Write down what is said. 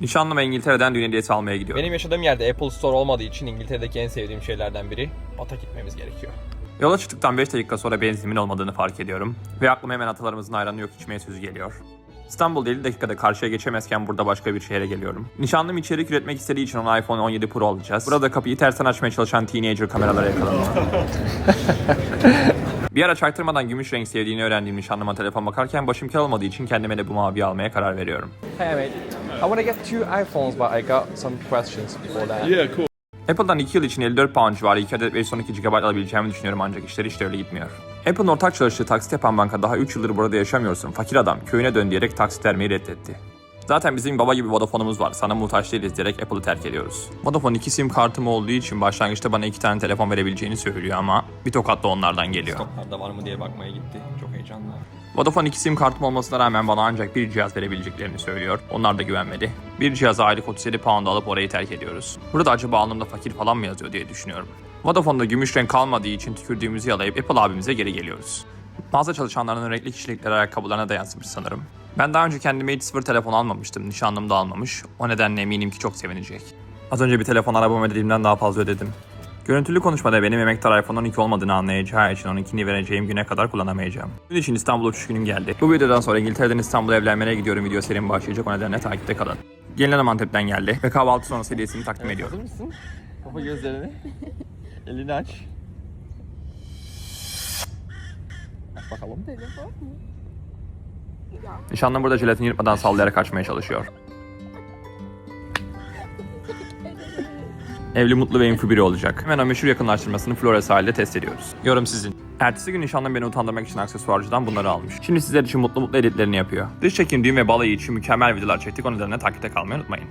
Nişanlıma İngiltere'den düğün hediyesi almaya gidiyorum. Benim yaşadığım yerde Apple Store olmadığı için İngiltere'deki en sevdiğim şeylerden biri Bat'a gitmemiz gerekiyor. Yola çıktıktan 5 dakika sonra benzinimin olmadığını fark ediyorum. Ve aklıma hemen atalarımızın ayranı yok içmeye sözü geliyor. İstanbul'da 50 dakikada karşıya geçemezken burada başka bir şehre geliyorum. Nişanlım içerik üretmek istediği için ona iPhone 17 Pro alacağız. Burada kapıyı tersten açmaya çalışan teenager kameralara yakalanıyor. bir ara çaktırmadan gümüş renk sevdiğini öğrendiğim nişanlıma telefon bakarken başım kel olmadığı için kendime de bu maviyi almaya karar veriyorum. Hey mate, I want to get two iPhones but I got some questions before that. Yeah, cool. Apple'dan 2 yıl için 54 pound civarı 2 adet ve son 2 GB alabileceğimi düşünüyorum ancak işler hiç de öyle gitmiyor. Apple'ın ortak çalıştığı taksit yapan banka daha 3 yıldır burada yaşamıyorsun fakir adam köyüne dön diyerek taksit vermeyi reddetti. Zaten bizim baba gibi Vodafone'umuz var sana muhtaç değiliz diyerek Apple'ı terk ediyoruz. Vodafone 2 sim kartım olduğu için başlangıçta bana 2 tane telefon verebileceğini söylüyor ama bir tokat da onlardan geliyor. Stoklarda var mı diye bakmaya gitti. Çok heyecanlı. Vodafone 2 sim kartım olmasına rağmen bana ancak bir cihaz verebileceklerini söylüyor. Onlar da güvenmedi. Bir cihaza aylık 37 pound alıp orayı terk ediyoruz. Burada acaba alnımda fakir falan mı yazıyor diye düşünüyorum. Vodafone'da gümüş renk kalmadığı için tükürdüğümüzü yalayıp Apple abimize geri geliyoruz. Mağaza çalışanlarının renkli kişilikleri ayakkabılarına da yansımış sanırım. Ben daha önce kendime hiç sıfır telefon almamıştım. Nişanlım da almamış. O nedenle eminim ki çok sevinecek. Az önce bir telefon arabam ödediğimden daha fazla ödedim. Görüntülü konuşmada benim emektar iPhone 12 olmadığını anlayacağı için 12'ni vereceğim güne kadar kullanamayacağım. Bunun için İstanbul uçuş günüm geldi. Bu videodan sonra İngiltere'den İstanbul'a evlenmeye gidiyorum video serim başlayacak o nedenle takipte kalın. Gelin hanım Antep'ten geldi ve kahvaltı sonrası hediyesini takdim ediyorum. Hazır mısın? Kapa gözlerini. Elini aç. Bakalım. Nişanlım burada jelatini yırtmadan sallayarak açmaya çalışıyor. Evli, mutlu ve influ biri olacak. Hemen o meşhur yakınlaştırmasını Flores halde test ediyoruz. Yorum sizin. Ertesi gün nişanlım beni utandırmak için aksesuarcıdan bunları almış. Şimdi sizler için mutlu mutlu editlerini yapıyor. Dış çekim, düğün ve balayı için mükemmel videolar çektik o nedenle takipte kalmayı unutmayın.